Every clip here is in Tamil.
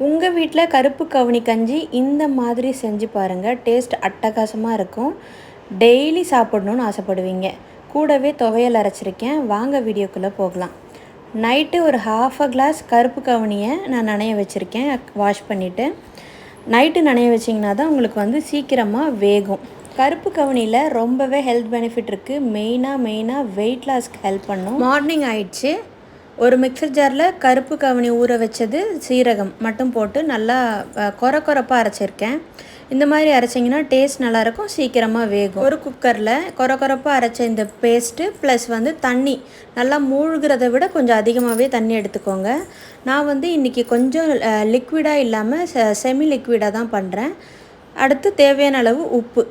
உங்கள் வீட்டில் கருப்பு கவுனி கஞ்சி இந்த மாதிரி செஞ்சு பாருங்கள் டேஸ்ட் அட்டகாசமாக இருக்கும். டெய்லி சாப்பிடணுன்னு ஆசைப்படுவீங்க. கூடவே துவையல் அரைச்சிருக்கேன். வாங்க வீடியோக்குள்ளே போகலாம். நைட்டு ஒரு ஹாஃப் அ கிளாஸ் கருப்பு கவுனியை நான் நனைய வச்சுருக்கேன். வாஷ் பண்ணிவிட்டு நைட்டு நனைய வச்சிங்கன்னா தான் உங்களுக்கு வந்து சீக்கிரமாக வேகும். கருப்பு கவுனியில் ரொம்பவே ஹெல்த் பெனிஃபிட் இருக்குது மெயினாக மெயினாக வெயிட் லாஸ்க்கு ஹெல்ப் பண்ணும். மார்னிங் ஆயிடுச்சு. ஒரு மிக்சர் ஜாரில் கருப்பு கவனி ஊற வச்சது சீரகம் மட்டும் போட்டு நல்லா கொர கொரப்பாக அரைச்சிருக்கேன். இந்த மாதிரி அரைச்சிங்கன்னா டேஸ்ட் நல்லாயிருக்கும் சீக்கிரமாக வேகும். ஒரு குக்கரில் கொர கொரப்பாக அரைச்ச இந்த பேஸ்ட்டு ப்ளஸ் வந்து தண்ணி நல்லா மூழ்கிறத விட கொஞ்சம் அதிகமாகவே தண்ணி எடுத்துக்கோங்க. நான் வந்து இன்றைக்கி கொஞ்சம் லிக்விடாக இல்லாமல் செமி லிக்விடாக தான் பண்ணுறேன் அடுத்து தேவையான அளவு உப்பு.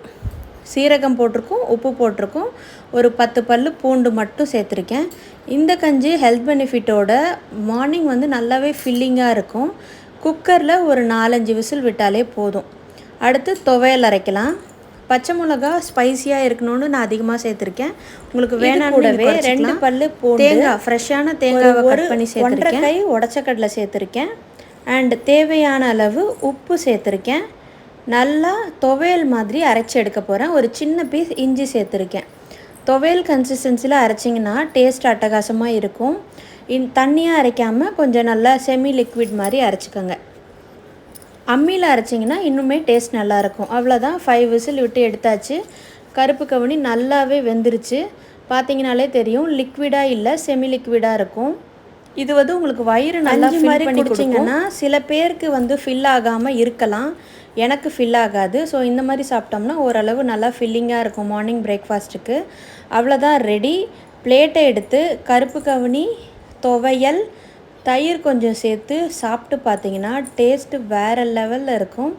சீரகம் போட்டிருக்கோம் உப்பு போட்டிருக்கோம். ஒரு பத்து பல் பூண்டு மட்டும் சேர்த்துருக்கேன். இந்த கஞ்சி ஹெல்த் பெனிஃபிட்டோட மார்னிங் வந்து நல்லாவே ஃபில்லிங்காக இருக்கும். குக்கரில் ஒரு நாலஞ்சு விசில் விட்டாலே போதும். அடுத்து துவையல் அரைக்கலாம். பச்சை மிளகா ஸ்பைசியாக இருக்கணும்னு நான் அதிகமாக சேர்த்துருக்கேன். உங்களுக்கு வேணாம் கூடவே ரெண்டு பல் தேங்காய் ஃப்ரெஷ்ஷான தேங்காவை கட் பண்ணி சேர்த்துருக்கேன். கை உடச்சக்கடலை சேர்த்துருக்கேன். அண்ட் தேவையான அளவு உப்பு சேர்த்துருக்கேன். நல்லா துவையல் மாதிரி அரைச்சி எடுக்க போகிறேன் ஒரு சின்ன பீஸ் இஞ்சி சேர்த்துருக்கேன். துவையல் கன்சிஸ்டன்சியில் அரைச்சிங்கன்னா டேஸ்ட் அட்டகாசமாக இருக்கும். இன் தண்ணியாக அரைக்காமல் கொஞ்சம் நல்லா செமி லிக்விட் மாதிரி அரைச்சிக்கோங்க. அம்மியில் அரைச்சிங்கன்னா இன்னுமே டேஸ்ட் நல்லாயிருக்கும் அவ்வளோதான் ஃபைவ் விசில் விட்டு எடுத்தாச்சு. கருப்பு கவுனி நல்லாவே வெந்துருச்சு. பார்த்தீங்கனாலே தெரியும் லிக்விடாக இல்லை செமி லிக்விடாக இருக்கும். இது வந்து உங்களுக்கு வயிறு நல்லா மாதிரி பண்ணி குடிச்சிங்கன்னா சில பேருக்கு வந்து ஃபில் ஆகாமல் இருக்கலாம். எனக்கு ஃபில் ஆகாது. ஸோ இந்த மாதிரி சாப்பிட்டோம்னா ஓரளவு நல்லா ஃபில்லிங்காக இருக்கும் மார்னிங் பிரேக்ஃபாஸ்ட்டுக்கு அவ்வளோதான் ரெடி பிளேட்டை எடுத்து கருப்பு கவுனி துவையல் தயிர் கொஞ்சம் சேர்த்து சாப்பிட்டு பார்த்தீங்கன்னா டேஸ்ட்டு வேறு லெவலில் இருக்கும்.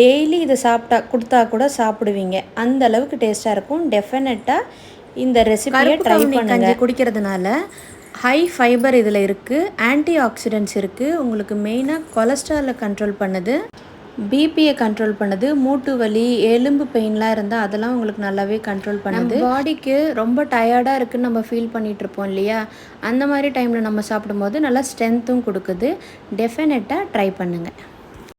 டெய்லி இதை சாப்பிட்டா கொடுத்தா கூட சாப்பிடுவீங்க. அந்த அளவுக்கு டேஸ்ட்டாக இருக்கும். டெஃபினட்டாக இந்த ரெசிபியை ட்ரை பண்ணுங்க. குடிக்கிறதுனால ஹை ஃபைபர் இதில் இருக்குது ஆன்டி ஆக்சிடென்ட்ஸ் இருக்குது உங்களுக்கு மெயினாக கொலஸ்ட்ராலை கண்ட்ரோல் பண்ணுது. பிபியை கண்ட்ரோல் பண்ணுது. மூட்டு வலி எலும்பு பெயின்லாம் இருந்தால் அதெல்லாம் உங்களுக்கு நல்லாவே கண்ட்ரோல் பண்ணுது. பாடிக்கு ரொம்ப டயர்டாக இருக்குன்னு நம்ம ஃபீல் பண்ணிகிட்டு இருப்போம் இல்லையா? அந்த மாதிரி டைமில் நம்ம சாப்பிடும்போது நல்லா ஸ்ட்ரென்த்தும் கொடுக்குது. டெஃபினட்டாக ட்ரை பண்ணுங்கள்